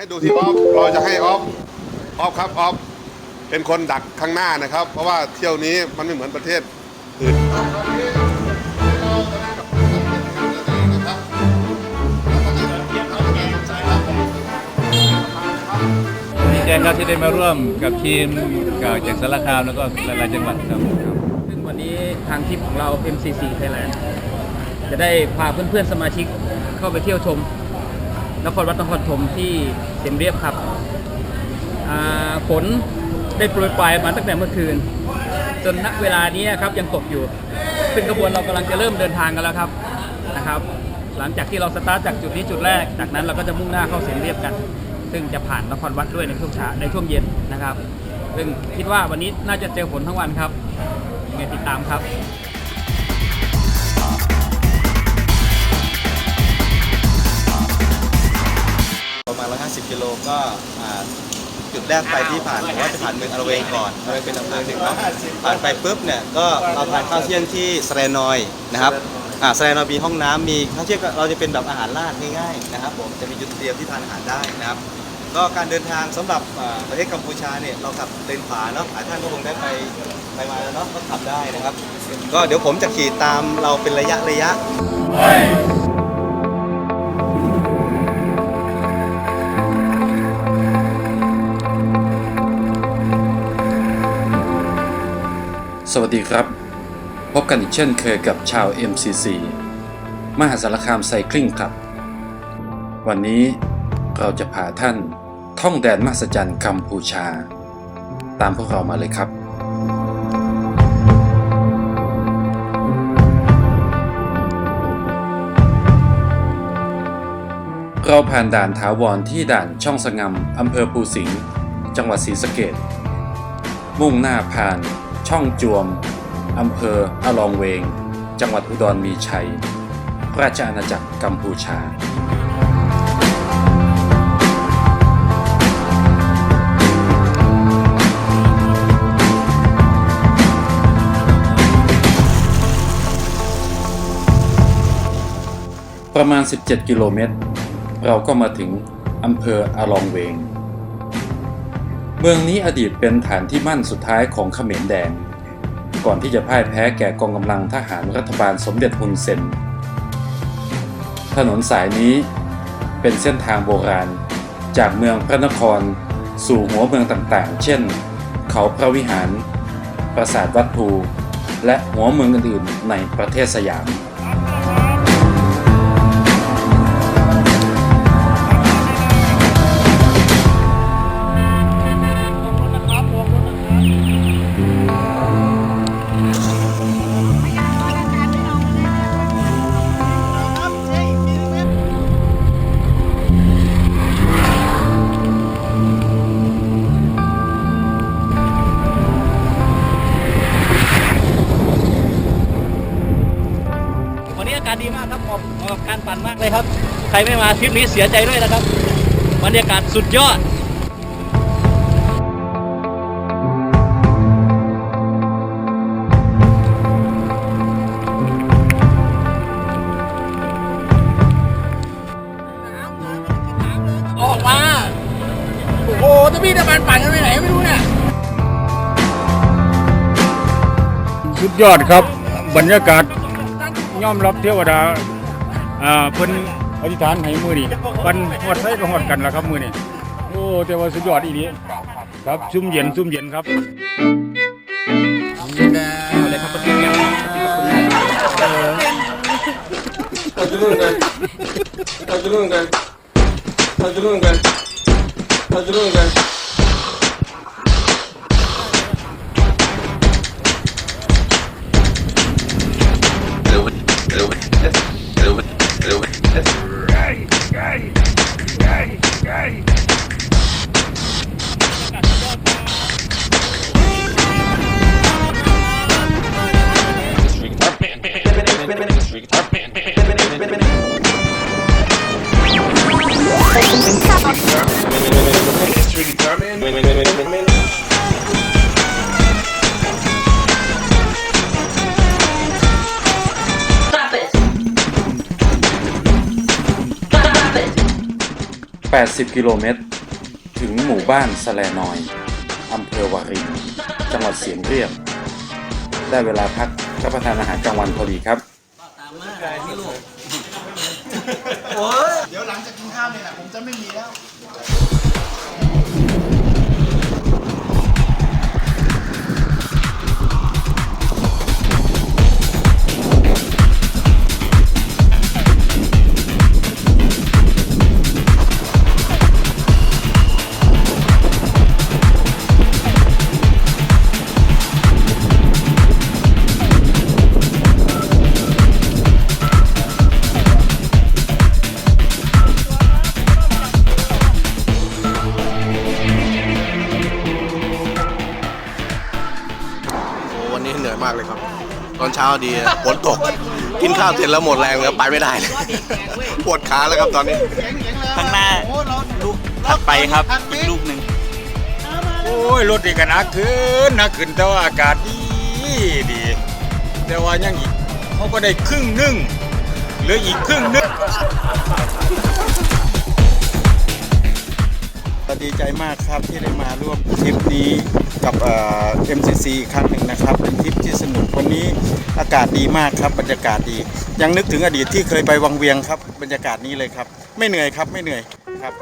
ให้ดูที่ออฟเราจะให้ออฟออฟครับออฟเป็นคนดักข้างหน้านะครับ เพราะว่าเที่ยวนี้มันไม่เหมือนประเทศอื่นดีใจครับที่ได้มาร่วมกับทีมจากสารคามแล้วก็หลายๆจังหวัดครับซึ่งวันนี้ทางทริปของเรา MCC Thailand จะได้พาเพื่อนๆสมาชิกเข้าไปเที่ยวชม นครวัดนครธมที่เสียมเรียบครับฝนได้โปรยปลายมาตั้งแต่เมื่อคืน จนณเวลานี้ครับยังตกอยู่ ซึ่งกระบวนเรากำลังจะเริ่มเดินทางกันแล้วครับนะครับ หลังจากที่เราสตาร์ทจากจุดนี้จุดแรก จากนั้นเราก็จะมุ่งหน้าเข้าเสียมเรียบกัน ซึ่งจะผ่านนครวัดด้วยในช่วงเช้าในช่วงเย็นนะครับ ซึ่งคิดว่าวันนี้น่าจะเจอฝนทั้งวันครับยังไงติดตามครับ มาณ 150 กิโลก็อ่าจุดแรกไปที่ผ่านผมว่าจะผ่านเมืองอาราเวงก่อนอาราเวงเป็นอำเภอหนึ่งเนาะผ่านไปปุ๊บเนี่ยก็เราทานข้าวเที่ยงที่สแรนอยนะครับอ่าสแรนอยมีห้องน้ำมีข้าวเที่ยงเราจะเป็นแบบอาหารราดง่ายๆนะครับผมจะมีจุดเตรียมที่ทานอาหารได้นะครับ ก็การเดินทางสำหรับอ่าประเทศกัมพูชาเนี่ยเราขับเลนขวาเนาะหลายท่านก็คงได้ไปไปมาแล้วเนาะก็ขับได้นะครับ ก็เดี๋ยวผมจะขี่ตามเราเป็นระยะระยะ สวัสดีครับ พบกันอีกเช่นเคยกับชาว MCC มหาสารคามไซคลิงครับ วันนี้เราจะพาท่านท่องแดนมหัศจรรย์กัมพูชา ตามพวกเรามาเลยครับ เราผ่านด่านถาวรที่ด่านช่องสงำอำเภอภูสิงห์จังหวัดศรีสะเกษมุ่งหน้าผ่าน ช่องจวม อำเภออลองเวง จังหวัดอุดรมีชัย ราชอาณาจักรกัมพูชาประมาณ 17 กิโลเมตร เราก็มาถึงอำเภออลองเวง เมืองนี้อดีตเป็นฐานที่มั่นสุดท้ายของเขมรแดง ก่อนที่จะพ่ายแพ้แก่กองกำลังทหารรัฐบาลสมเด็จฮุนเซน ถนนสายนี้เป็นเส้นทางโบราณ จากเมืองพระนคร สู่หัวเมืองต่างๆ เช่น เขาพระวิหาร ปราสาทวัดภู และหัวเมืองอื่นๆในประเทศสยาม กับการปั่นมากเลยครับ ใครไม่มาทริปนี้เสียใจด้วยนะครับบรรยากาศสุดยอดออกมา โอ้โหจะพี่จะมันปั่นกันไปไหนไม่รู้เนี่ยสุดยอดครับ บรรยากาศย่อมรับเทวดา อ่าเพิ่นอธิษฐานให้มือนี่ปันฮอดไสก็ฮอดกันแล้วครับมือนี่โอ้แต่ว่าสุดยอดอีนี้ครับซุ่มเย็นซุ่มเย็นครับเอาเลยครับประตูแก้ว Tajulungan. Tajulungan. Tajulungan. Tajulungan. 80 กิโลเมตร ถึงหมู่บ้านสแลนอย อำเภอวารินจังหวัดเสียงเรียบ ได้เวลาพักรับประทานอาหารกลางวันพอดีครับเดี๋ยวหลังจากกินข้าวเนี่ยนะผมจะไม่มีแล้ว มากเลยครับ ตอนเช้าดีฝนตก กินข้าวเสร็จแล้วหมดแรงแล้วไปไม่ได้เลยปวดขาแล้วครับตอนนี้ ข้างหน้าลูกถัดไปครับอีกลูกหนึ่งโอ้ยรถนี่ก็หนักขึ้นหนักขึ้นแต่ว่าอากาศดีดี แต่ว่ายังอีกเขาก็ได้ครึ่งหนึงเหลืออีกครึ่งหนึง ดีใจมากครับที่ได้มาร่วมทริปนี้กับเอ่อ MCC อีครั้งหนึ่งนะครับ เป็นทริปที่สนุกวันนี้อากาศดีมากครับบรรยากาศดี ยังนึกถึงอดีตที่เคยไปวังเวียงครับ บรรยากาศนี้เลยครับ ไม่เหนื่อยครับไม่เหนื่อยครับ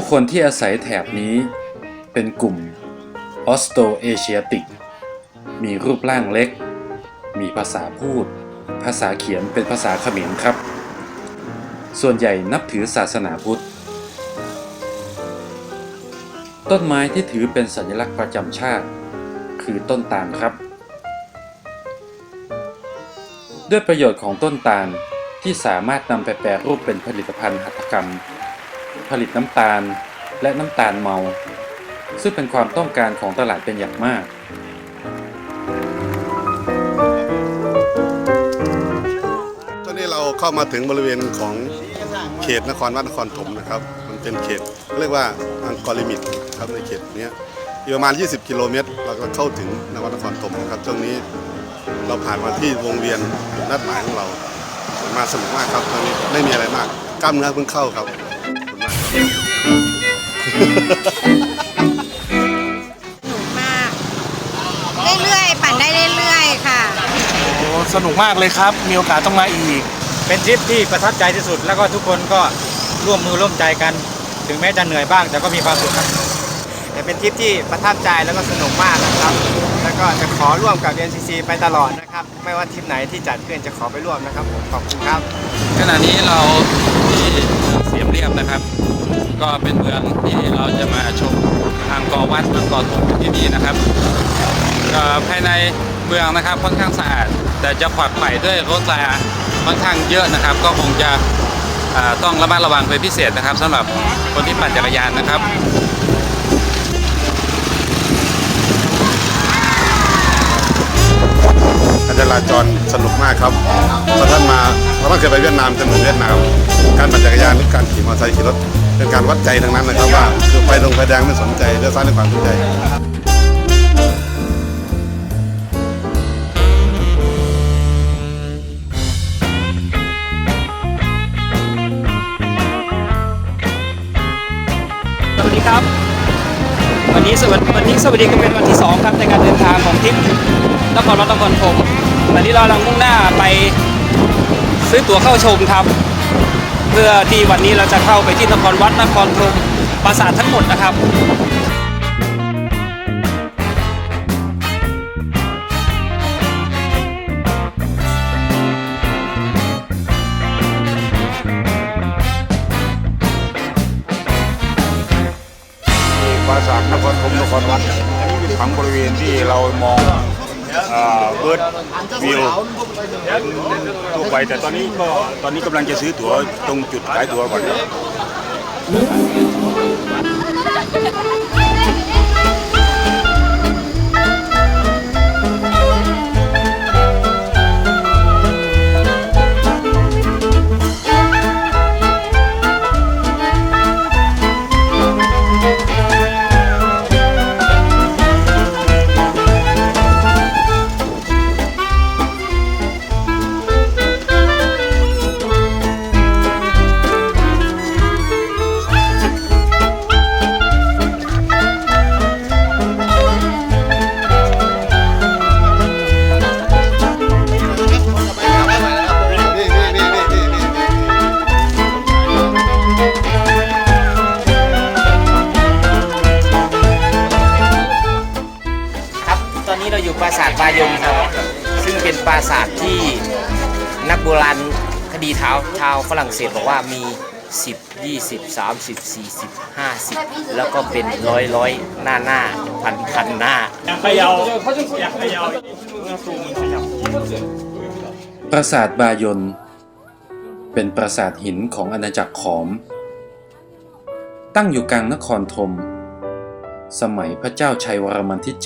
ผู้คนที่อาศัยแถบนี้เป็นกลุ่มออสโตเอเชียติก มีรูปร่างเล็ก มีภาษาพูด ภาษาเขียนเป็นภาษาเขมรครับ ส่วนใหญ่นับถือศาสนาพุทธ ต้นไม้ที่ถือเป็นสัญลักษณ์ประจำชาติ คือต้นตาลครับ ด้วยประโยชน์ของต้นตาลที่สามารถนำไปแปรรูปเป็นผลิตภัณฑ์หัตถกรรม ผลิตน้ำตาลและน้ำตาลเมา ซึ่งเป็นความต้องการของตลาดเป็นอย่างมากตอนนี้เราเข้ามาถึงบริเวณของเขตนครวัดนครถมนะครับ มันเป็นเขตเรียกว่าอังกอริมิตครับในเขตเนี้ยอยู่ประมาณ 20 กิโลเมตร เราก็เข้าถึงนครนครถมนะครับช่วงนี้เราผ่านมาที่วงเวียนนัดหมายของเรา มาสนุกมากครับตอนนี้ไม่มีอะไรมากกล้ามเนื้อเพิ่งเข้าครับ สนุกมาก เรื่อยๆ ปั่นได้เรื่อยๆ ค่ะ โอ้สนุกมากเลยครับ มีโอกาสต้องมาอีก เป็นทริปที่ประทับใจที่สุด แล้วก็ทุกคนก็ร่วมมือร่วมใจกัน ถึงแม้จะเหนื่อยบ้าง แต่ก็มีความสุขครับ แต่เป็นทริปที่ประทับใจแล้วก็สนุกมากนะครับ แล้วก็จะขอร่วมกับ NCC ไปตลอดนะครับ ไม่ว่าทริปไหนที่จัดขึ้นจะขอไปร่วมนะครับผมขอบคุณครับ ขณะนี้เราที่ ก็เป็นเมืองที่เราจะมาชมทางกอวัดทางกอทงที่นี่นะครับก็ภายในเมืองนะครับค่อนข้างสะอาด แต่จะขวักไข่ด้วยรถราค่อนข้างเยอะนะครับ ก็คงจะต้องระมัดระวังเป็นพิเศษนะครับสำหรับคนที่ปั่นจักรยานนะครับการจราจรสนุกมากครับถ้าท่านมาถ้าท่านเคยไปเวียดนามจะเหมือนเวียดนาม การปั่นจักรยานหรือการขี่มอเตอร์ไซค์ขี่รถ เป็นการวัดใจทั้งนั้นนะครับว่าคือไฟตรงไฟแดงไม่สนใจเลี้ยวซ้ายในความสนใจสวัสดีครับ วันนี้สวัสดีวันนี้สวัสดีก็เป็นวันที่ 2 ครับในการเดินทางของทริปนครวัดนครธมวันนี้เรากำลังมุ่งหน้าไปซื้อตั๋วเข้าชมครับ พื่อที่วันนี้เราจะเข้าไปที่นครวัดนครธมปราสาททั้งหมดนะครับปราสาทนครธมนครวัดอันนี้งบริเวณที่เรามองเบิร์ดวิว ทั่วไปแต่ตอนนี้ก็ตอนนี้กำลังจะซื้อตั๋วตรงจุดขายตั๋วก่อนครับ บอกว่ามี 10 20 30 40 50 แล้วก็เป็นร้อยร้อยหน้าหน้าพันพันหน้าปราสาทบายนเป็นปราสาทหินของอาณาจักรขอม ตั้งอยู่กลางนครธมสมัยพระเจ้าชัยวรมันที่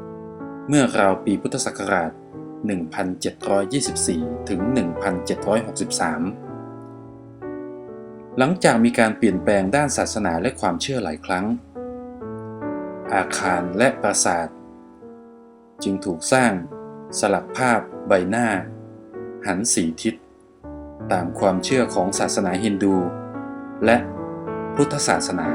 7 เมื่อราวปีพุทธศักราช1724 ถึง 1763 หลังจากมีการเปลี่ยนแปลงด้านศาสนาและความเชื่อหลายครั้ง อาคารและปราสาท จึงถูกสร้างสลักภาพใบหน้า หันสีทิศ ตามความเชื่อของศาสนาฮินดู และพุทธศาสนา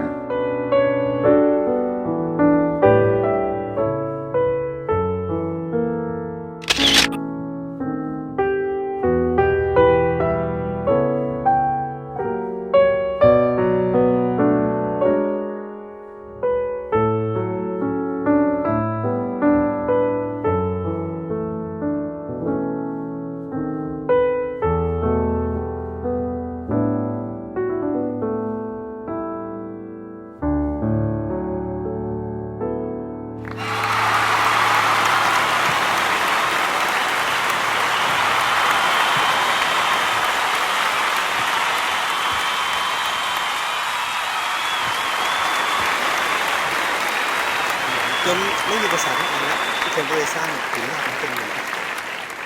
เป็นเหมือน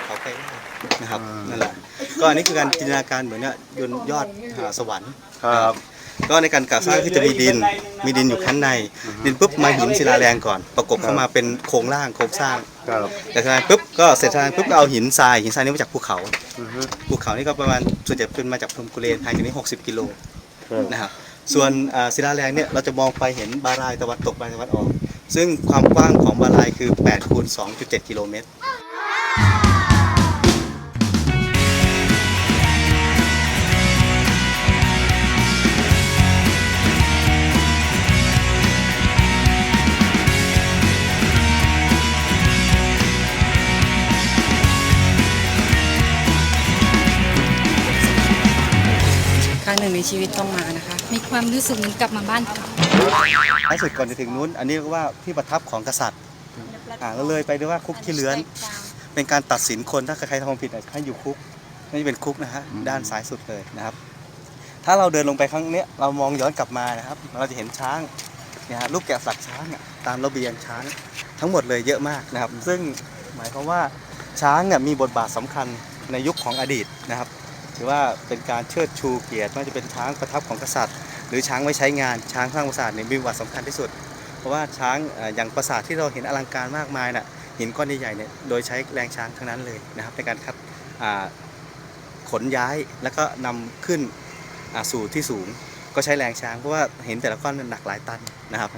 เขาไปได้นะครับนั่นแหละก็อันนี้คือการจินตนาการเหมือนเนี่ยยนต์ยอดหาสวรรค์ครับ ก็ในการก่อสร้างคือจะมีดิน มีดินอยู่ข้างใน ดินปุ๊บมาหินศิลาแรงก่อน ประกบเข้ามาเป็นโครงร่างโครงสร้างแต่ทางปุ๊บก็เสร็จทางปุ๊บก็เอาหินทรายหินทรายนี่มาจากภูเขาภูเขานี่ก็ประมาณส่วนใหญ่เป็นมาจากพรหมกุเลนห่างจากนี้ 60 กิโลนะครับส่วนอ่าศิลาแรงเนี่ยเราจะมองไปเห็นบารายตะวันตกบารายตะวันออก ซึ่งความกว้างของบารายคือ8คูณ2.7 กิโลเมตรครั้งหนึ่งในชีวิตต้องมานะคะ มีความรู้สึกเหมือนกลับมาบ้านเก่าท้ายสุดก่อนจะถึงนู้น อันนี้เรียกว่าที่ประทับของกษัตริย์อ่าแล้วเลยไปด้วยว่าคุกที่เลื้อน เป็นการตัดสินคนถ้าใครทำผิดอะให้อยู่คุกนี่เป็นคุกนะฮะด้านซ้ายสุดเลยนะครับ ถ้าเราเดินลงไปครั้งเนี้ยเรามองย้อนกลับมานะครับ เราจะเห็นช้างเนี่ยฮะรูปแกะสลักช้างอะตามระเบียงช้างทั้งหมดเลยเยอะมากนะครับ ซึ่งหมายความว่าช้างเนี่ยมีบทบาทสำคัญในยุคของอดีตนะครับ ถือว่าเป็นการเชิดชูเกียรติไม่ว่าจะเป็นช้างประทับของกษัตริย์ หรือช้างไว้ใช้งานช้างสร้างปราสาทเนี่ยมีบทบาทสำคัญที่สุด เพราะว่าช้างอย่างปราสาทที่เราเห็นอลังการมากมายน่ะหินก้อนใหญ่ๆเนี่ยโดยใช้แรงช้างทั้งนั้นเลยนะครับในการคัดขนย้ายแล้วก็นำขึ้นสู่ที่สูง ก็ใช้แรงช้างเพราะว่าเห็นแต่ละก้อนมันหนักหลายตันนะครับ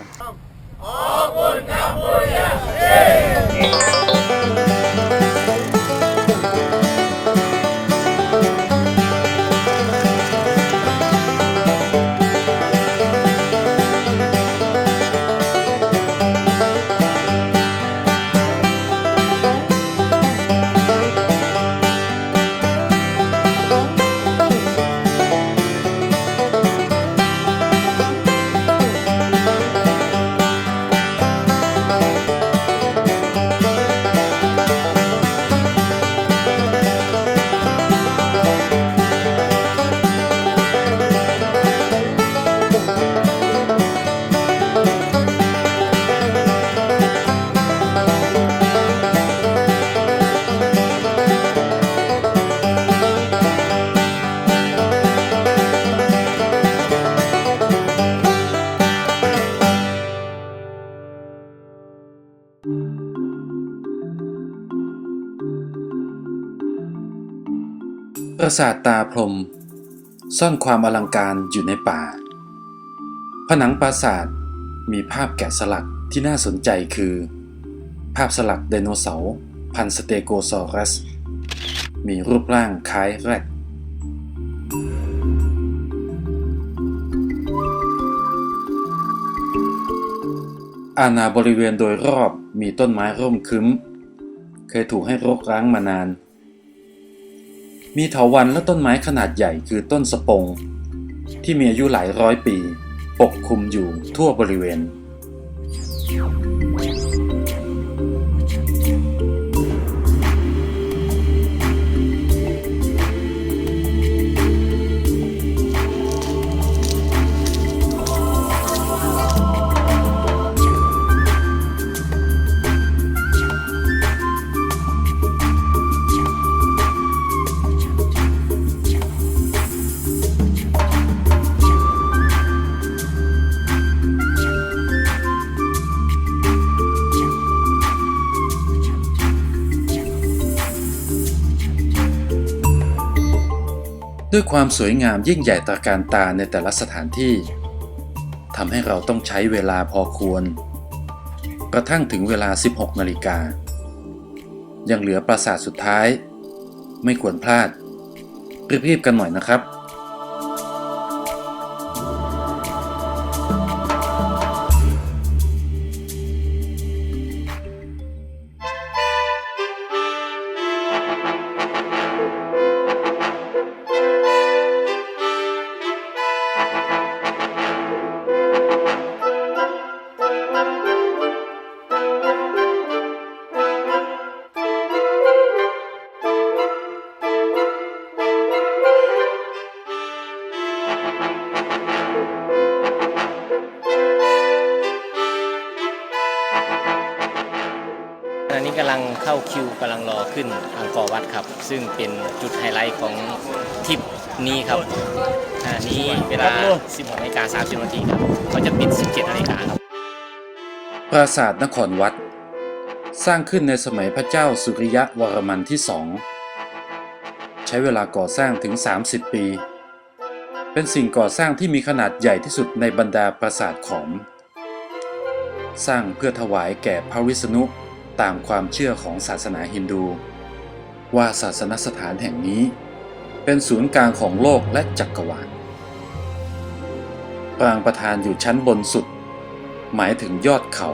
ปราสาทตาพรม ซ่อนความอลังการอยู่ในป่า ผนังปราสาทมีภาพแกะสลักที่น่าสนใจคือ ภาพสลักไดโนเสาร์พันสเตโกซอรัส มีรูปร่างคล้ายแรดอาณาบริเวณโดยรอบมีต้นไม้ร่มคึ้ม เคยถูกให้รกร้างมานาน มีเถาวัลย์และต้นไม้ขนาดใหญ่คือต้นสปง ที่มีอายุหลายร้อยปี ปกคลุมอยู่ทั่วบริเวณ ด้วยความสวยงามยิ่งใหญ่ตระการตาในแต่ละสถานที่ทำให้เราต้องใช้เวลาพอควร กระทั่งถึงเวลา 16 นาฬิกา ยังเหลือปราสาทสุดท้าย ไม่ควรพลาดรีบๆกันหน่อยนะครับ ณะนี้กำลังเข้าคิวกำลังรอขึ้นอังกอร์วัดครับ ซึ่งเป็นจุดไฮไลท์ของทริปนี้ครับขณะนี้เวลา 16นาฬิกา30นาทีครับเขาจะปิด 17นาฬิกาครับ ปราสาทนครวัด สร้างขึ้นในสมัยพระเจ้าสุริยะวรมันที่สองใช้เวลาก่อสร้างถึง 30 ปี เป็นสิ่งก่อสร้างที่มีขนาดใหญ่ที่สุดในบรรดาปราสาทขอม สร้างเพื่อถวายแก่พระวิษณุ ตามความเชื่อของศาสนาฮินดู ว่าศาสนสถานแห่งนี้ เป็นศูนย์กลางของโลกและจักรวาลปรางประธานอยู่ชั้นบนสุด หมายถึงยอดเขา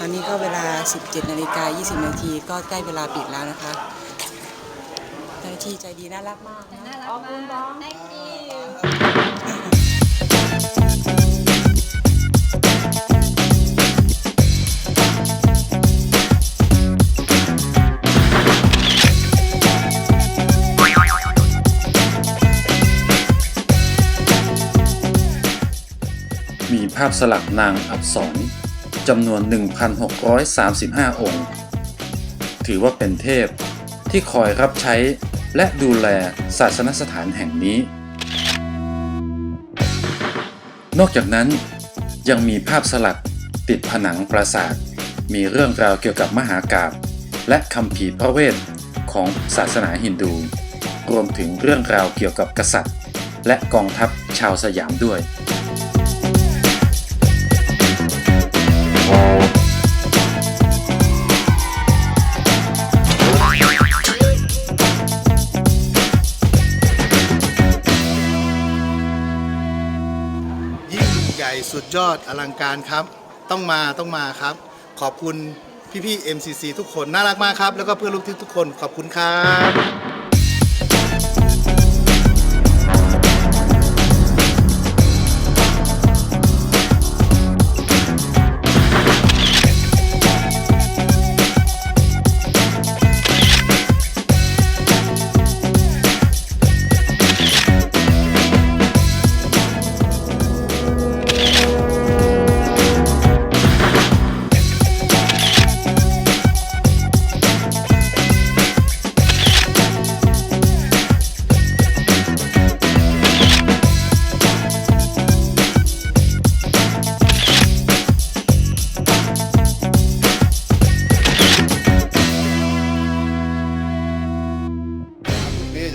ตอนนี้ก็เวลา 17 นาฬิกา 20 นาทีก็ใกล้เวลาปิดแล้วนะคะเจ้าหน้าที่ใจดีน่ารักมากน่ารักมากมีภาพสลักนางอับสร จำนวน 1,635 องค์ ถือว่าเป็นเทพที่คอยรับใช้และดูแลศาสนสถานแห่งนี้ นอกจากนั้นยังมีภาพสลักติดผนังปราสาท มีเรื่องราวเกี่ยวกับมหากาบและคำภีพระเวทของศาสนาฮินดู รวมถึงเรื่องราวเกี่ยวกับกษัตริย์ และกองทัพชาวสยามด้วย ยอดอลังการครับ ต้องมาต้องมาครับ ขอบคุณพี่ๆ MCC ทุกคนน่ารักมากครับ แล้วก็เพื่อนลูกที่ทุกคนขอบคุณครับ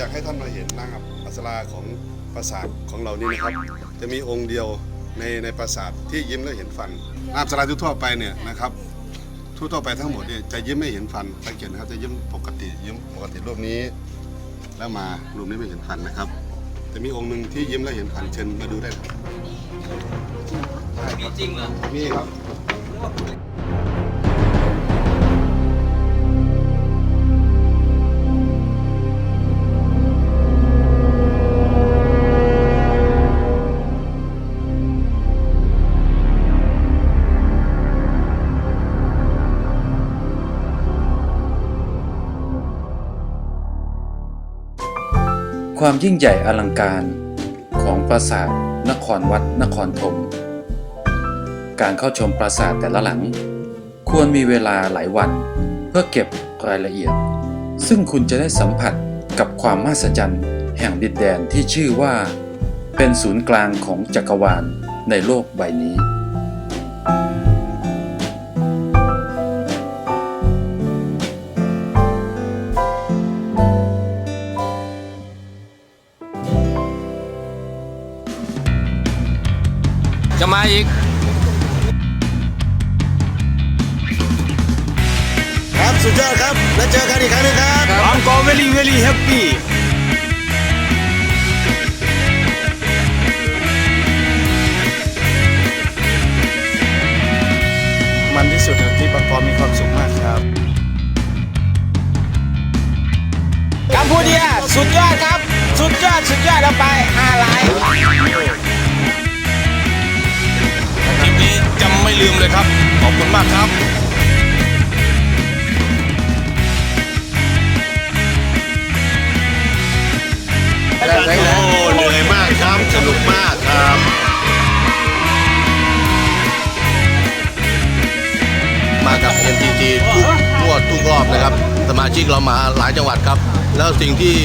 อยากให้ท่านมาเห็นนะครับอัสราของปราสาทของเรานี่นะครับ จะมีองค์เดียวในในปราสาทที่ยิ้มแล้วเห็นฟันนามสลาทั่วไปเนี่ยนะครับทั่วไปทั้งหมดเนี่ยจะยิ้มไม่เห็นฟันสังเกตนะครับจะยิ้มปกติยิ้มปกติรูปนี้ แล้วมารูปนี้ไม่เห็นฟันนะครับจะมีองค์หนึ่งที่ยิ้มแล้วเห็นฟันเชิญมาดูได้ครับมีจริงเหรอมีครับ ความยิ่งใหญ่อลังการของปราสาทนครวัดนครธมการเข้าชมปราสาทแต่ละหลัง ควรมีเวลาหลายวัน เพื่อเก็บรายละเอียด ซึ่งคุณจะได้สัมผัสกับความมหัศจรรย์แห่งดินแดนที่ชื่อว่า เป็นศูนย์กลางของจักรวาลในโลกใบนี้ ครับ I'm go very very happy มันที่สุดที่บางกอมีความสุขมากครับกัมพูเดียสุดยอดครับ สุดยอด สุดยอดเอาไปห้าลายคลิปนี้จำไม่ลืมเลยครับ ขอบคุณมากครับ โอ้เหนื่อยมากครับ สนุกมากครับมากับ MTG ทุกทั่วทุกรอบนะครับ สมาชิกเรามาหลายจังหวัดครับ แล้วสิ่งที่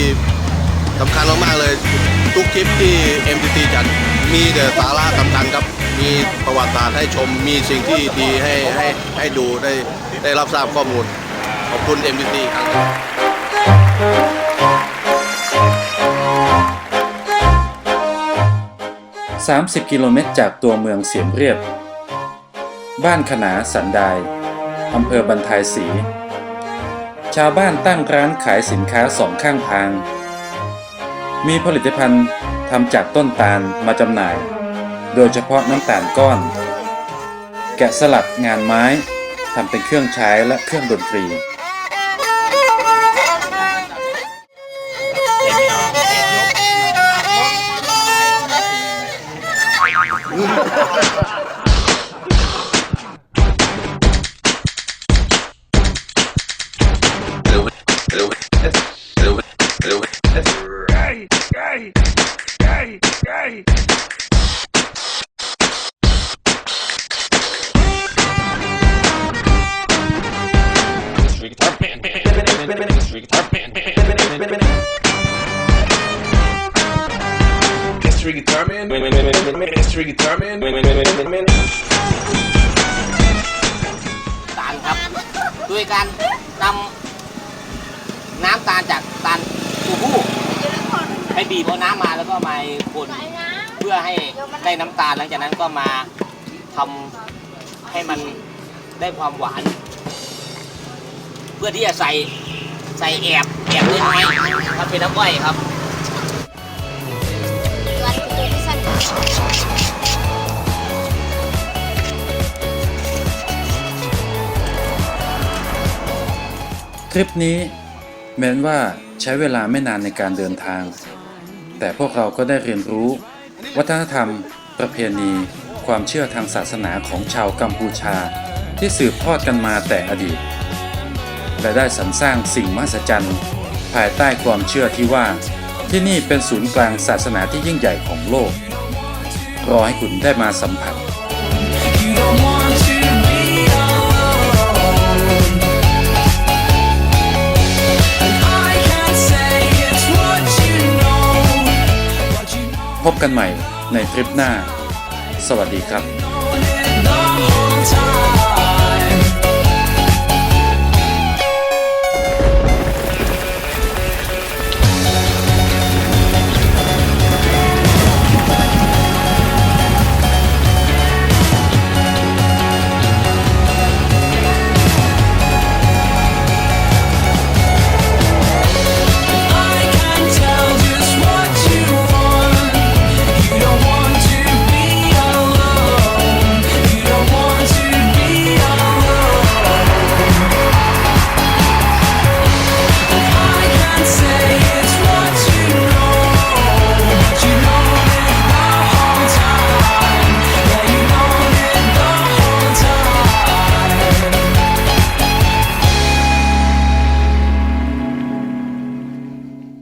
สำคัญมากๆเลย ทุกคลิปที่ MTT จัดมีแต่สาระสำคัญครับ มีประวัติศาสตร์ให้ชม มีสิ่งที่ดีให้ให้ให้ดูได้ได้รับทราบข้อมูล ขอบคุณ MTT ครั้ง 30 กิโลเมตรจากตัวเมืองเสียมเรียบ บ้านขนาสันดายอำเภอบรรทายศรีชาวบ้านตั้งร้านขายสินค้าสองข้างทาง มีผลิตภัณฑ์ทำจากต้นตาลมาจำหน่าย โดยเฉพาะน้ำตาลก้อน แกะสลักงานไม้ทำเป็นเครื่องใช้และเครื่องดนตรี Hey! Hey! Hey! Mystery guitar band, band, mystery guitar man. band, mystery guitar man, mystery guitar man, ตาลหลังจากนั้นก็มาทำให้มันได้ความหวาน เพื่อที่จะใส่ใส่แอบแอบเล็กน้อยๆทำเป็นน้ำอ้อยครับคลิปนี้แม้นว่าใช้เวลาไม่นานในการเดินทาง แต่พวกเราก็ได้เรียนรู้ วัฒนธรรม ประเพณี ความเชื่อทางศาสนาของชาวกัมพูชา ที่สืบทอดกันมาแต่อดีต และได้สรรสร้างสิ่งมหัศจรรย์ ภายใต้ความเชื่อที่ว่า ที่นี่เป็นศูนย์กลางศาสนาที่ยิ่งใหญ่ของโลก รอให้คุณได้มาสัมผัสพบกันใหม่ ในทริปหน้า สวัสดีครับ